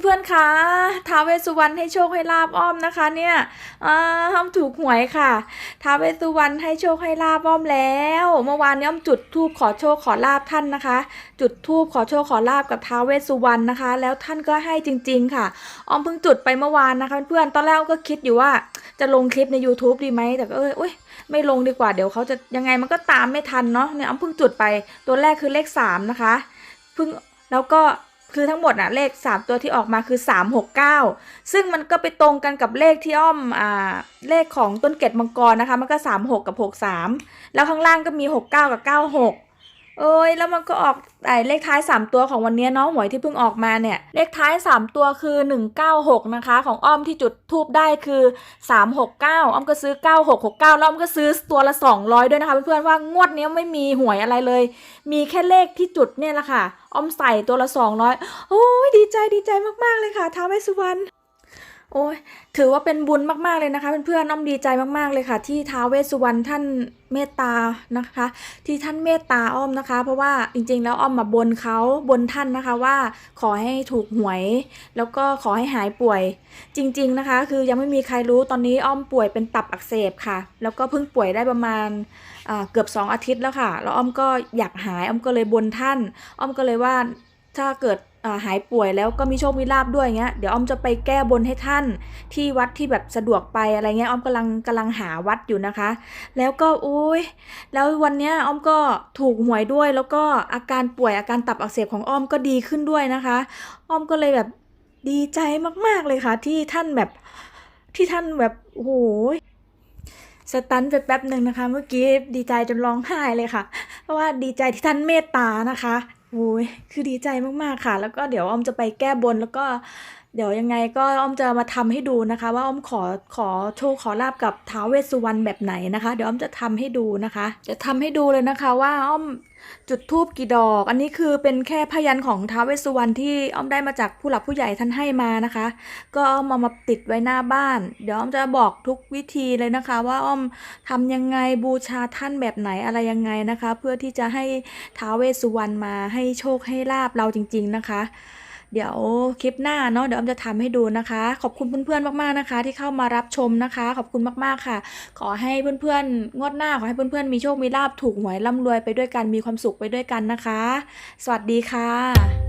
เพื่อนๆคะท้าเวสุวรรณให้โชคให้ลาบอ้อมนะคะเนี่ยอ้อมถูกหวยค่ะท้าเวสุวรรณให้โชคให้ลาบอ้อมแล้ว เมื่อวานนี้อ้อมจุดธูปขอโชคขอลาบท่านนะคะ จุดธูปขอโชคขอลาบกับท้าเวสุวรรณนะคะ แล้วท่านก็ให้จริง ๆ ค่ะ อ้อมเพิ่งจุดไปเมื่อวานนะคะ เพื่อนๆ ตอนแรกก็คิดอยู่ว่าจะลงคลิปใน YouTube ดีไหม แต่ก็เออเอ้ยไม่ลงดีกว่าเดี๋ยวเขาจะยังไงมันก็ตามไม่ทันเนาะเนี่ยอ้อมเพิ่งจุดไปตัวแรกคือเลขสามนะคะเพิ่งแล้วก็ คือทั้งหมดนะเลข 3 ตัวที่ออกมาคือ 369 ซึ่งมันก็ไปตรงกันกับเลขที่อ้อมอ่าเลขของต้นเกตมังกรนะคะ มันก็ 36 กับ 63 แล้วข้างล่างก็มี 69 กับ 96 เอ้ยแล้วมันก็ออกไอเลขท้าย 3 ตัวของวันนี้เนาะหวยที่เพิ่งออกมาเนี่ยเลขท้าย 3 ตัวคือ 196 นะคะ ของอ้อมที่จุดทูบได้คือ 369 อ้อมก็ซื้อ 9669 แล้วอ้อมก็ซื้อตัวละ 200 ด้วยนะคะ เพื่อนๆว่างวดนี้ไม่มีหวยอะไรเลย มีแค่เลขที่จุดเนี่ยแหละค่ะ อ้อมใส่ตัวละ 200 โอ้ยดีใจดีใจมากๆเลยค่ะท้าวเวสสุวรรณ โอ้ยถือว่าเป็นบุญมาก ๆ เลยนะคะเพื่อนๆน้อมดีใจมากๆเลยค่ะ ที่ท้าวเวสสุวรรณท่านเมตตานะคะ ที่ท่านเมตตาอ้อมนะคะ เพราะว่าจริงๆ แล้วอ้อมมาบนเขาบนท่านนะคะว่าขอให้ถูกหวย แล้วก็ขอให้หายป่วย จริง ๆนะคะ คือยังไม่มีใครรู้ตอนนี้อ้อมป่วยเป็นตับอักเสบค่ะ แล้วก็เพิ่งป่วยได้ประมาณเกือบ 2 อาทิตย์แล้วค่ะ แล้วอ้อมก็อยากหายอ้อมก็เลยบนท่าน อ้อมก็เลยว่า ถ้าเกิดหายป่วยแล้วก็มีโชคมีลาบด้วยเงี้ย เดี๋ยวอ้อมจะไปแก้บนให้ท่าน ที่วัดที่แบบสะดวกไปอะไรเงี้ยอ้อมกำลังกำลังหาวัดอยู่นะคะ แล้วก็อุ้ยแล้ววันเนี้ยอ้อมก็ถูกหวยด้วย แล้วก็อาการป่วยอาการตับอักเสบของอ้อมก็ดีขึ้นด้วยนะคะ อ้อมก็เลยแบบดีใจมากๆเลยค่ะ ที่ท่านแบบที่ท่านแบบโอ้โหสตันไปแป๊บหนึ่งนะคะ เมื่อกี้ดีใจจนร้องไห้เลยค่ะ เพราะว่าดีใจที่ท่านเมตตานะคะ โอ้ยคือดีใจมากๆค่ะ แล้วก็เดี๋ยวอ้อมจะไปแก้บนแล้วก็ เดี๋ยวยังไงก็อ้อมจะมาทำให้ดูนะคะ ว่าอ้อมขอขอโชคขอลาบกับท้าวเวสสุวรรณแบบไหนนะคะ เดี๋ยวอ้อมจะทำให้ดูนะคะ จะทำให้ดูเลยนะคะว่าอ้อมจุดทูบกี่ดอก อันนี้คือเป็นแค่พยันของท้าวเวสสุวรรณที่อ้อมได้มาจากผู้หลักผู้ใหญ่ท่านให้มานะคะ ก็อ้อมเอามาติดไว้หน้าบ้าน เดี๋ยวอ้อมจะบอกทุกวิธีเลยนะคะ ว่าอ้อมทำยังไงบูชาท่านแบบไหนอะไรยังไงนะคะ เพื่อที่จะให้ท้าวเวสสุวรรณมาให้โชคให้ลาบเราจริง ๆนะคะ เดี๋ยวคลิปหน้าเนาะเดี๋ยวอ้อมจะทำให้ดูนะคะ ขอบคุณเพื่อนๆมากๆนะคะ ที่เข้ามารับชมนะคะ ขอบคุณมากๆค่ะ ขอให้เพื่อนๆงวดหน้าขอให้เพื่อนๆมีโชคมีลาบถูกหวยร่ำรวยไปด้วยกันมีความสุขไปด้วยกันนะคะ สวัสดีค่ะ